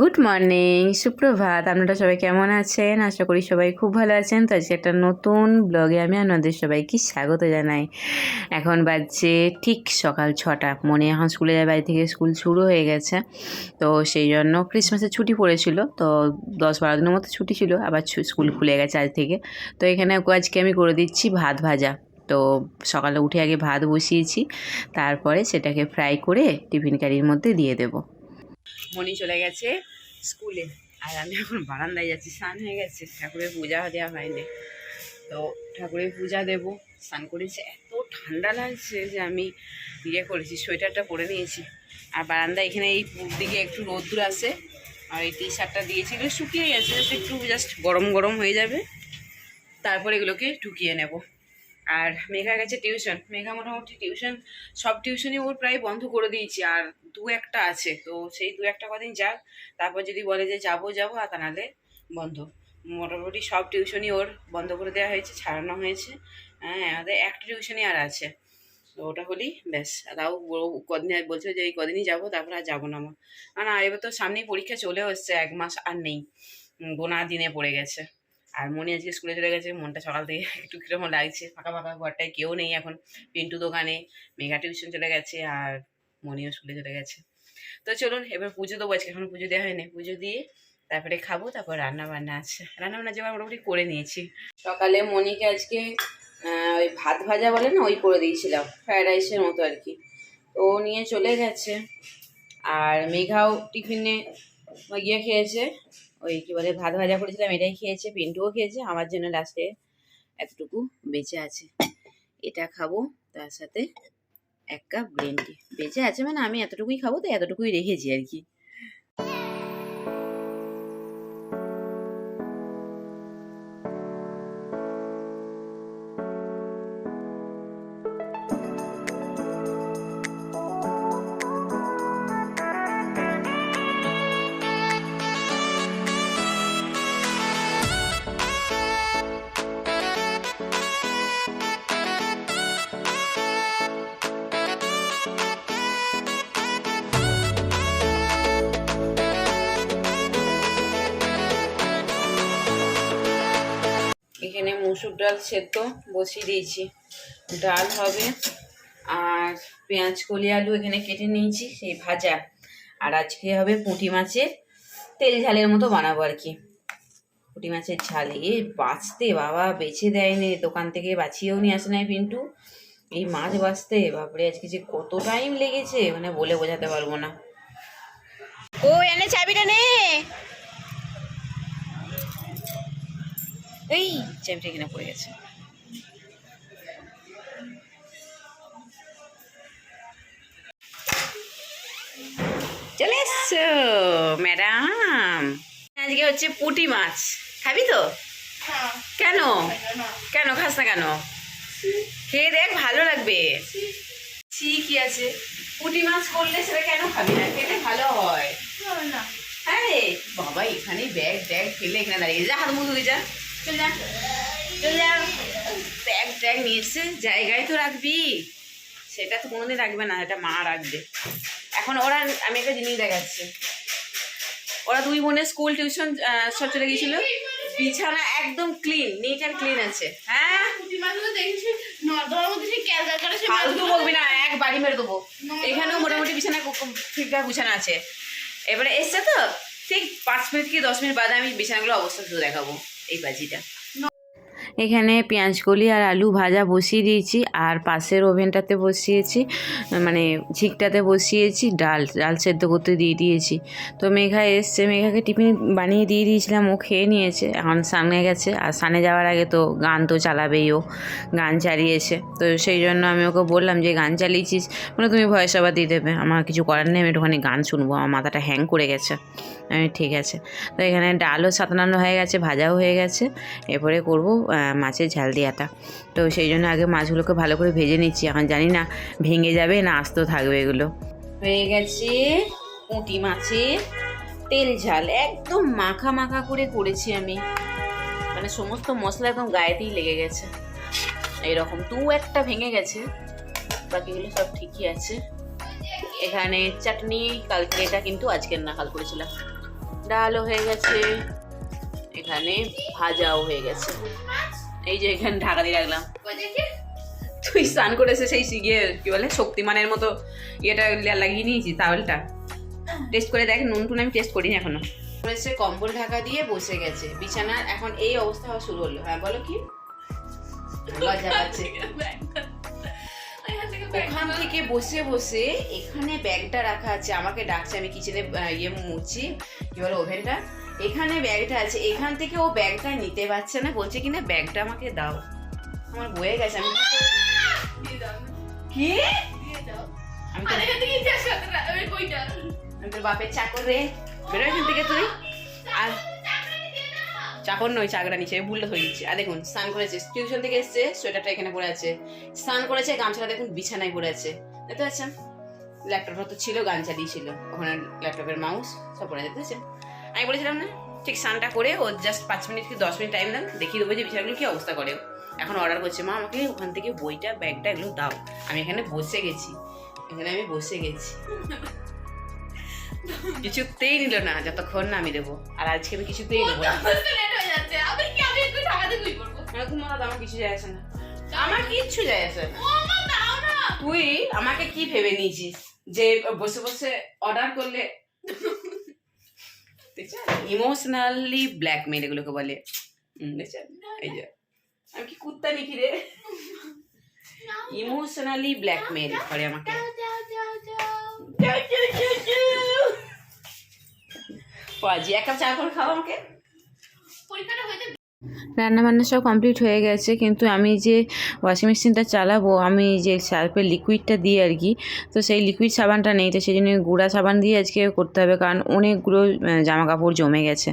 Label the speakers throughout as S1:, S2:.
S1: Good morning সুপ্রভাত। আপনারা সবাই কেমন আছেন? আশা করি সবাই খুব ভালো আছেন। তো আজকে একটা নতুন ব্লগে আমি আপনাদের সবাইকে স্বাগত জানাই। এখন বাজছে ঠিক সকাল ছটা। মনে এখন স্কুলে যায় বাড়ি থেকে স্কুল শুরু হয়ে গেছে। তো সেই জন্য ক্রিসমাসের ছুটি পড়েছিল। তো দশ বারো দিনের মতো ছুটি ছিল। আবার স্কুল খুলে গেছে আজ থেকে। তো এখানে আজকে আমি করে দিচ্ছি ভাত ভাজা। তো সকালে উঠে আগে ভাত বসিয়েছি। তারপরে সেটাকে ফ্রাই করে টিফিন কারির মধ্যে দিয়ে দেবো। মনি চলে গেছে স্কুলে। আর আমি এখন বারান্দায় যাচ্ছি, স্নান হয়ে গেছে। ঠাকুরের পূজা দেওয়া হয়নি। তো ঠাকুরের পূজা দেব। স্নান করেছি, এত ঠান্ডা লাগছে যে আমি ইয়ে করেছি, সোয়েটারটা পরে নিয়েছি। আর বারান্দা এখানে এই দিকে একটু রোদ্দুর আছে আর এই টি শার্টটা দিয়েছি, এগুলো শুকিয়ে গেছে একটু জাস্ট গরম গরম হয়ে যাবে। তারপর এগুলোকে ঢুকিয়ে নেব। আর মেঘা গেছে টিউশন মেঘা মোটামুটি টিউশন সব টিউশনই ওর প্রায় বন্ধ করে দিয়েছি, আর দু একটা আছে। তো সেই দু একটা কদিন যাক, তারপর যদি বলে যে যাব যাব, আর তা নাহলে বন্ধ। মোটামুটি সব টিউশনই ওর বন্ধ করে দেওয়া হয়েছে, ছাড়ানো হয়েছে। হ্যাঁ আমাদের একটা টিউশনই আর আছে। তো ওটা হলেই ব্যাস। আর তাও কদিন বলছে যে এই কদিনই যাব, তারপর আর যাব না আমার না, এবার তো সামনেই পরীক্ষা চলেও এসছে, এক মাস আর নেই। গোনা দিনে পড়ে গেছে। আর মনে আজকে স্কুলে চলে গেছে, মনটা সকাল থেকে একটু কীরকম লাগছে। ফাঁকা ফাঁকা ঘরটায় কেউ নেই এখন পিন্টু দোকানে, মেঘা টিউশন চলে গেছে আর মনিও স্কুলে চলে গেছে। তো চলুন, এবার পুজো দেবো, আজকে এখন পুজো দেওয়া হয়নি। পুজো দিয়ে তারপরে খাব, তারপর রান্না বান্না আছে। রান্না বান্না জোগাড় মোটামুটি করে নিয়েছি। সকালে মনিকে আজকে ওই ভাত ভাজা বলে না, ওই করে দিয়েছিলাম, ফ্রায়েড রাইসের মতো আর কি। তো ও নিয়ে চলে গেছে। আর মেঘাও টিফিনে গিয়ে খেয়েছে। ওই কি বলে, ভাত ভাজা করেছিলাম, এটাই খেয়েছে, পিন্টুও খেয়েছে, আমার জন্য লাস্টে এতটুকু বেঁচে আছে। এটা খাব, তার সাথে এক কাপ গ্রিন টি বেঁচে আছে মানে আমি এতটুকুই খাব তো এতটুকুই রেখেছি আর কি। এখানে মুসুর ডাল সেদ্ধ বসিয়ে দিয়েছি। ডাল হবে আর পেঁয়াজ, কলি, আলু এখানে কেটে নিয়েছি, সেই ভাজা। আর আজকে হবে পুঁটি মাছের তেল ঝালের মতো বানাবো আর কি। পুঁটি মাছের ঝাল, এ বাঁচতে বাবা, বেছে দেয়নি, দোকান থেকে বাছিয়েও নিয়ে আসে নাই পিন্টু। এই মাছ বাঁচতে, বাপরে, আজকে যে কত টাইম লেগেছে মানে বলে বোঝাতে পারব না। ও, এনে চাবিটা নে। এই চাবিটা এখানে পড়ে গেছে। চলে এসছো ম্যাডাম। আজকে হচ্ছে পুঁটি মাছ। খাবি তো? কেন? কেন খাস না কেন? খেয়ে দেখ ভালো লাগবে। কি আছে? পুঁটি মাছ করলে সেটা কেন খাবি না? খেলে ভালো হয়। হ্যাঁ বাবা এখানে ব্যাগ ট্যাগ ফেলে এখানে দাঁড়িয়ে যা হাত মুখ যা। চল যা চল যা ব্যাগ ট্যাগ নিয়ে এসছে জায়গায় তো রাখবি। সেটা তো কোনোদিন রাখবে না এটা মা রাখবে। এখন ওরা আমি একটা জিনিস দেখাচ্ছি। ওরা দুই বোনে স্কুল টিউশন সব চলে গিয়েছিল। বিছানা একদম ক্লিন নিট অ্যান্ড ক্লিন আছে। হ্যাঁ? ফালতু বলবি না এক বাড়ি মেরে দেবো। এখানেও মোটামুটি বিছানা ঠিকঠাক গুছানো আছে। এবারে এসছে তো ঠিক পাঁচ মিনিট কি দশ মিনিট বাদে আমি বিছানাগুলো অবস্থা শুধু দেখাবো। এই বাজিটা। এখানে পেঁয়াজ কলি আর আলু ভাজা বসিয়ে দিয়েছি, আর পাশের ওভেনটাতে বসিয়েছি মানে ঝিকটাতে বসিয়েছি, ডাল ডাল সেদ্ধ করতে দিয়ে দিয়েছি। তো মেঘা এসছে, মেঘাকে টিফিন বানিয়ে দিয়ে দিয়েছিলাম, ও খেয়ে নিয়েছে, এখন সামনে গেছে, আর সামনে যাওয়ার আগে তো গান তো চালাবেই ও, গান চালিয়েছে। তো সেই জন্য আমি ওকে বললাম যে, গান চালিয়েছিস? মানে তুমি ভয়েস ওভার দিয়ে দেবে, আমার কিছু করার নেই, আমি একটুখানি গান শুনব, আমার মাথাটা হ্যাং করে গেছে। আমি, ঠিক আছে। তো এখানে ডালও সাতানানো হয়ে গেছে, ভাজাও হয়ে গেছে, এরপরে করব মাছের ঝাল দেওয়াটা তো সেই জন্য আগে মাছগুলোকে ভালো করে ভেজে নিচ্ছি। এখন জানি না ভেঙে যাবে না আস্ত থাকবে এগুলো। হয়ে গেছে পুঁটি মাছের তেল ঝাল। একদম মাখা মাখা করে করেছি আমি। মানে সমস্ত মশলা একদম গায়েতেই লেগে গেছে। এইরকম দু একটা ভেঙে গেছে। বাকিগুলো সব ঠিকই আছে। এখানে চাটনি কালকে এটা কিন্তু আজকের না, কাল করেছিলাম। ডালও হয়ে গেছে। এখানে ভাজাও হয়ে গেছে। এই যে এখানে ঢাকা দিয়ে রাখলাম। তুই স্নান করেছে সেই ইয়ে কি বলে শক্তিমানের মতো ইয়েটা লাগিয়ে নিয়েছি তাওয়েলটা টেস্ট করে দেখ নুন টুন আমি টেস্ট করিনি এখনও। করেছে কম্বল ঢাকা দিয়ে বসে গেছে। বিছানার এখন এই অবস্থা হওয়া শুরু হলো। হ্যাঁ বলো কি? পাচ্ছে। ওখান থেকে বসে বসে এখানে ব্যাগটা রাখা আছে। আমাকে ডাকছে আমি কিচেনে ইয়ে মুছি। কি বলে ওভেনটা? এখানে ব্যাগটা আছে এখান থেকে ও ব্যাগটা নিতে পারছে না বলছে কিনা ব্যাগটা আমাকে দাও। আমার বয়ে গেছে আমি কি? আমি তোর বাপের চাকর রে। বেরো এখান থেকে তুই। আর চাকর নয় চাকরা নিচে ভুলটা হয়ে দিচ্ছে আর দেখুন স্নান করেছে টিউশন থেকে এসছে সোয়েটারটা এখানে পড়ে আছে। স্নান করেছে গামছাটা দেখুন বিছানায় পড়ে আছে। দেখতে পাচ্ছেন? ল্যাপটপটা তো ছিল গান চালিয়েছিল ওখানে ল্যাপটপের মাউস সব পড়ে যেতে পারছেন আমি বলেছিলাম না? ঠিক স্নানটা করে ও জাস্ট পাঁচ মিনিট কি দশ মিনিট টাইম দেন দেখিয়ে দেবো যে বিছানাগুলো কি অবস্থা করে। এখন অর্ডার করছে মা আমাকে ওখান থেকে বইটা ব্যাগটা এগুলো দাও। আমি এখানে বসে গেছি। এখানে আমি বসে গেছি। কিছুতেই নিল না যতক্ষণ না আমি দেবো। আর আজকে আমি কিছুতেই দেবো আমার কিছু যায় আসে না। আমার কিচ্ছু যায় আসে না। তুই আমাকে কি ভেবে নিয়েছিস? যে বসে বসে অর্ডার করলে ইমোশনালি ব্ল্যাকমেল এগুলোকে বলে। এই যে। আমি কি কুত্তা নাকি রে? ইমোশনালি ব্ল্যাকমেল করে আমাকে। পাজি এক কাপ চা করে খাও আমাকে। রান্না বান্না সব কমপ্লিট হয়ে গেছে, কিন্তু আমি যে ওয়াশিং মেশিনটা চালাবো, আমি যে সার্ফের লিকুইডটা দিই আর কি, তো সেই লিকুইড সাবানটা নেই, তো সেই জন্য গুঁড়া সাবান দিয়ে আজকে করতে হবে, কারণ অনেকগুলো জামা কাপড় জমে গেছে।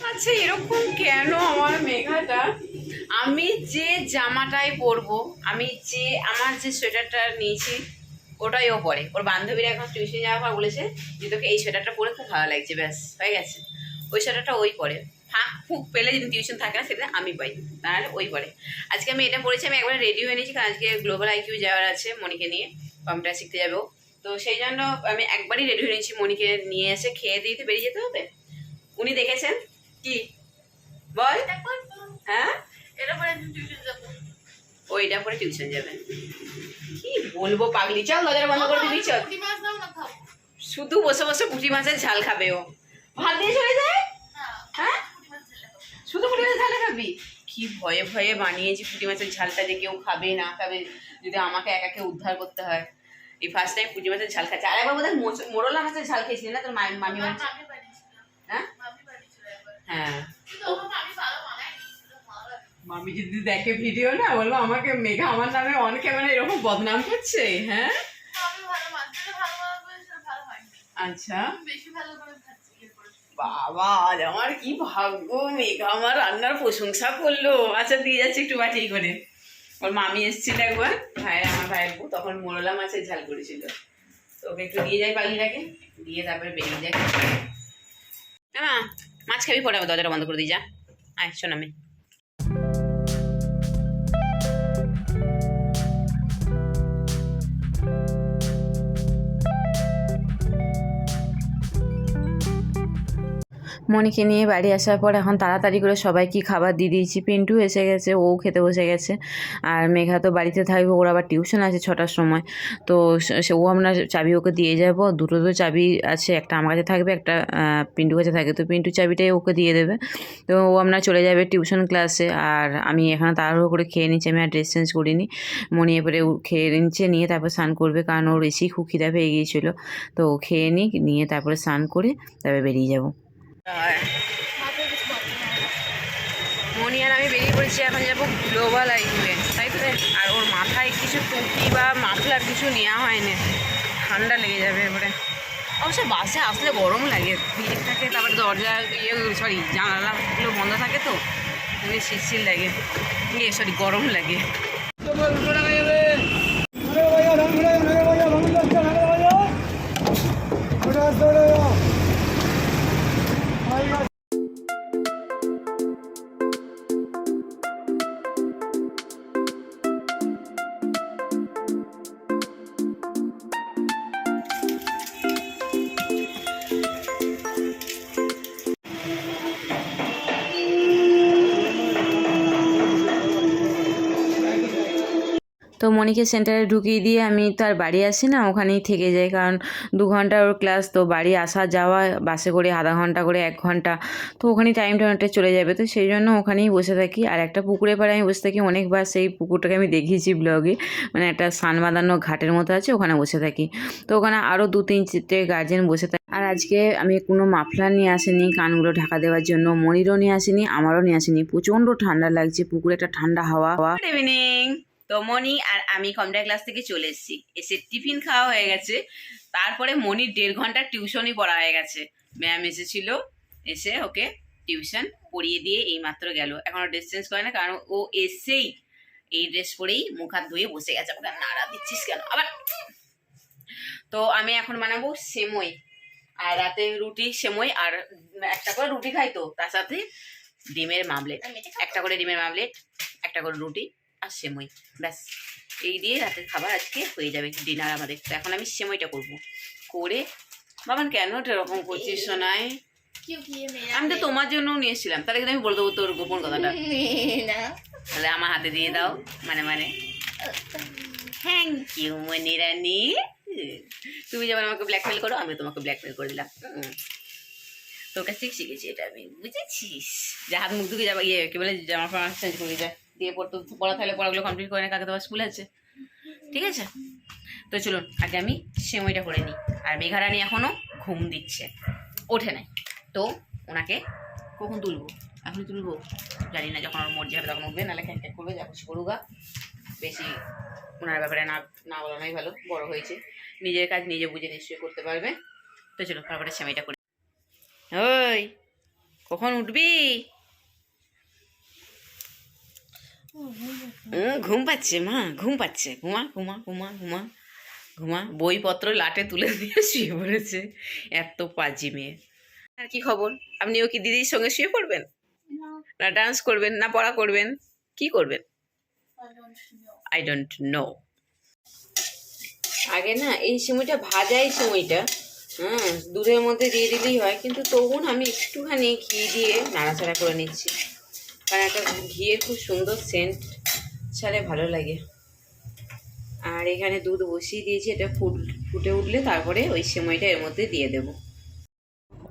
S1: আচ্ছা এরকম কেন আমার মেঘাটা? আমি যে জামাটাই পরবো আমি যে আমার যে সোয়েটারটা নিয়েছি ওটাই ও পরে। ওর বান্ধবীরা এখন টিউশন যাওয়ার পর বলেছে যে তোকে এই সোয়েটারটা পরে খুব ভালো লাগছে ব্যাস হয়ে গেছে। ওই সোয়েটারটা ওই পরে। ফাঁক ফুক পেলে যদি টিউশন থাকে না সেটা আমি পাই। তাহলে ওই পরে। আজকে আমি এটা পড়েছি আমি একবার রেডি হয়ে নিয়েছি কারণ আজকে গ্লোবাল আইকিউ যাওয়ার আছে মনিকে নিয়ে। কম্পিউটার শিখতে যাব তো সেই জন্য আমি একবারই রেডি হয়ে নিয়েছি মনিকে নিয়ে এসে খেয়ে দিতে বেরিয়ে যেতে হবে। উনি দেখেছেন? কি? বল। হ্যাঁ? ওইটা পরে টিউশন যাবে। কি বলব পাগলি? চল দরজা বন্ধ করে দিবি চল। শুধু বসে বসে পুঁটি মাছের ঝাল খাবে ও। ভাত দিয়ে চলে যায়? হ্যাঁ শুধু পুঁটি মাছের ঝাল খাবি? কি ভয়ে ভয়ে বানিয়েছি পুঁটি মাছের ঝালটা যে কেউ খাবে না খাবে যদি আমাকে একাকে উদ্ধার করতে হয়। এই ফার্স্ট টাইম পুঁটি মাছের ঝাল খাচ্ছে। আর একবার বোধহয় মোচ- মোরলা মাছের ঝাল খেয়েছিলি না তোর মামি বাড়ি হ্যাঁ? হ্যাঁ মামি যদি দেখে ভিডিও না বলব আমাকে মেঘা আমার নামে অন ক্যামেরা এরকম বদনাম করছে হ্যাঁ? আচ্ছা। বাবা আজ আমার কি ভাগ্য মেঘা আমার রান্নার প্রশংসা করল। আচ্ছা দিয়ে যাচ্ছে একটু বাটি করে। ওর মামি এসেছিল একবার ভাইয়ের আমার ভাইয়ের বউ তখন মোরলা মাছের ঝাল করেছিল। তো ওকে একটু দিয়ে যায় পালিটাকে দিয়ে তারপরে বেরিয়ে যায় হ্যাঁ মাছ খাবি পরে দরজাটা বন্ধ করে দিয়ে যা। আয় শোন মনিকে নিয়ে বাড়ি আসার পর এখন তাড়াতাড়ি করে সবাইকে খাবার দিয়ে দিয়েছি। পিন্টু এসে গেছে, ও খেতে বসে গেছে। আর মেঘা তো বাড়িতে থাকবে, ওর আবার টিউশন আছে ছটার সময়। তো সে- ও আমরা চাবি ওকে দিয়ে যাব, দুটো তো চাবি আছে, একটা আমার কাছে থাকবে, একটা পিন্টু কাছে থাকে। তো পিন্টু চাবিটাই ওকে দিয়ে দেবে। তো ও আমরা চলে যাবে টিউশন ক্লাসে, আর আমি এখানে তাড়াহুড়ো করে খেয়ে নিচ্ছি আমি আর ড্রেস চেঞ্জ করিনি। মনি এবারে খেয়ে নিচ্ছে, নিয়ে তারপর স্নান করবে, কারণ ওর বেশি খুব খিদা পেয়ে গিয়েছিল। তো খেয়ে নিই নিয়ে তারপরে স্নান করে তারপরে বেরিয়ে যাব। মনি আর আমি বেরিয়ে পড়েছি, এখন যাব গ্লোবাল আইকুয়ে তাই তো? আর ওর মাথায় কিছু টুপি বা মাফলার কিছু নেওয়া হয়নি। ঠান্ডা লেগে যাবে এবারে। অবশ্য বাসে আসলে গরম লাগে। ভিড় থাকে, তারপরে দরজা ইয়ে সরি জানালাগুলো বন্ধ থাকে তো। শিরশির লাগে। ইয়ে সরি গরম লাগে।
S2: তো মনিকে সেন্টারে ঢুকিয়ে দিয়ে আমি তো আর বাড়ি আসি না, ওখানেই থেকে যাই। কারণ দু ঘণ্টা ওর ক্লাস তো বাড়ি আসা যাওয়া বাসে করে আধা ঘণ্টা করে এক ঘণ্টা, তো ওখানেই টাইমটা অনেকটা চলে যাবে। তো সেই জন্য ওখানেই বসে থাকি। আর একটা পুকুরে পাড়ে আমি বসে থাকি অনেকবার, সেই পুকুরটাকে আমি দেখিয়েছি ব্লগে মানে একটা সান বাঁধানো ঘাটের মতো আছে, ওখানে বসে থাকি। তো ওখানে আরও দু তিন চারটে গার্জেন বসে থাকে আর আজকে আমি কোনো মাফলার নিয়ে আসিনি, কানগুলো ঢাকা দেওয়ার জন্য। মনিরও নিয়ে আসিনি, আমারও নিয়ে আসিনি। প্রচণ্ড ঠান্ডা লাগছে, পুকুরে একটা ঠান্ডা হাওয়া। হাওয়া
S1: ইভিনিং তো মনি আর আমি কম্পিউটার ক্লাস থেকে চলে এসেছি। এসে টিফিন খাওয়া হয়ে গেছে। তারপরে মনির দেড় ঘণ্টার টিউশনই পড়া হয়ে গেছে। ম্যাম এসেছিল এসে ওকে টিউশন পড়িয়ে দিয়ে এই মাত্র গেল। এখনও ড্রেস চেঞ্জ করে না কারণ ও এসেই এই ড্রেস পরেই মুখ হাত ধুয়ে বসে গেছে। ওকে নাড়া দিচ্ছিস কেন? আবার তো আমি এখন বানাবো সেমই। আর রাতে রুটি সেমই আর একটা করে রুটি খাই তো তার সাথে ডিমের মামলেট। একটা করে ডিমের মামলেট একটা করে রুটি। আর সেমই ব্যাস এই দিয়ে রাতের খাবার আজকে হয়ে যাবে ডিনার আমাদের। তো এখন আমি সেমইটা করব। করে বাবান কেন এরকম করছিস
S3: শোনাই
S1: আমি তো তোমার জন্য নিয়েছিলাম তাহলে কিন্তু আমি বলে দেবো তোর গোপন কথাটা। তাহলে আমার হাতে দিয়ে দাও মানে মানে। থ্যাংক ইউ মনিরানি তুমি যেমন আমাকে ব্ল্যাকমেল করো আমি তোমাকে ব্ল্যাকমেল করে দিলাম। তোর কাছ থেকে শিখেছি এটা আমি বুঝেছিস? যে হাত মুখ ধুকে যাব ইয়ে কি বলে জামা ফামা চেঞ্জ করে যায় দিয়ে পড়তো, পড়া থাকলে পড়াগুলো কমপ্লিট করে না, কাকে তোমার স্কুল আছে। ঠিক আছে? তো চলুন, আগে আমি সেমইটা করে নিই। আর মেঘারানি এখনও ঘুম দিচ্ছে। ওঠে নাই। তো ওনাকে কখন তুলবো? এখন তুলবো? জানি না, যখন ওর মর্জি হবে তখন উঠবে, নাহলে খ্যাক করবে, যা খুশি করুগা বেশি ওনার ব্যাপারে না না বলানোই ভালো, বড় হয়েছে। নিজের কাজ নিজে বুঝে নিশ্চয়ই করতে পারবে। তো চলো তারপরে সেমাইটা করে। ওই, কখন উঠবি? ঘুম পাচ্ছে, মা, ঘুম পাচ্ছে। ঘুমা ঘুমা ঘুমা ঘুমা ঘুমা। বইপত্র লাটে তুলে দিয়ে শুয়ে পড়েছে এত পাজি মেয়ে। আর কি খবর? আপনিও কি দিদির সঙ্গে শুয়ে পড়বেন? না ডান্স করবেন, না পড়া করবেন? কি করবেন? আই ডোন্ট নো আগে না, এই সময়টা ভাজাই সময়টা হ্যাঁ দুধের মধ্যে দিয়ে দিলেই হয়। কিন্তু তবুন আমি একটুখানি ঘি দিয়ে নাড়াচাড়া করে নিচ্ছি। কারণ একটা ঘিয়ের খুব সুন্দর সেন্ট ছাড়ে, ভালো লাগে। আর এখানে দুধ বসিয়ে দিয়েছি, এটা ফুট, ফুটে উঠলে তারপরে ওই সময়টা এর মধ্যে দিয়ে দেবো।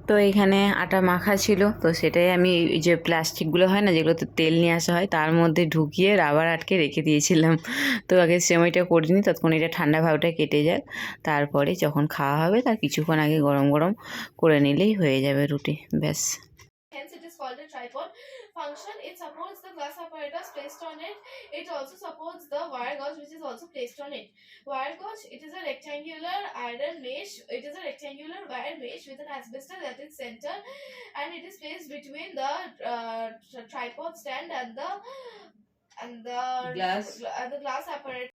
S2: তো এখানে আটা মাখা ছিল, তো সেটাই আমি যে প্লাস্টিকগুলো হয় না, যেগুলোতে তেল নিয়ে আসা হয়, তার মধ্যে ঢুকিয়ে রাবার আটকে রেখে দিয়েছিলাম। তো আগে সেমাইটা করিনি, ততক্ষণ এটা ঠান্ডা ভাবটা কেটে যাক, তারপরে যখন খাওয়া হবে, তার কিছুক্ষণ আগে গরম গরম করে নিলেই হয়ে যাবে রুটি, ব্যাস।
S3: Function. It supports the glass apparatus placed on it. It also supports the wire gauge, which is also placed on it. Wire gauge, it is a rectangular iron mesh. It is a rectangular wire mesh with an asbestos at its center, and it is placed between the uh, tripod stand and the and the
S1: Glass.
S3: and the glass apparatus.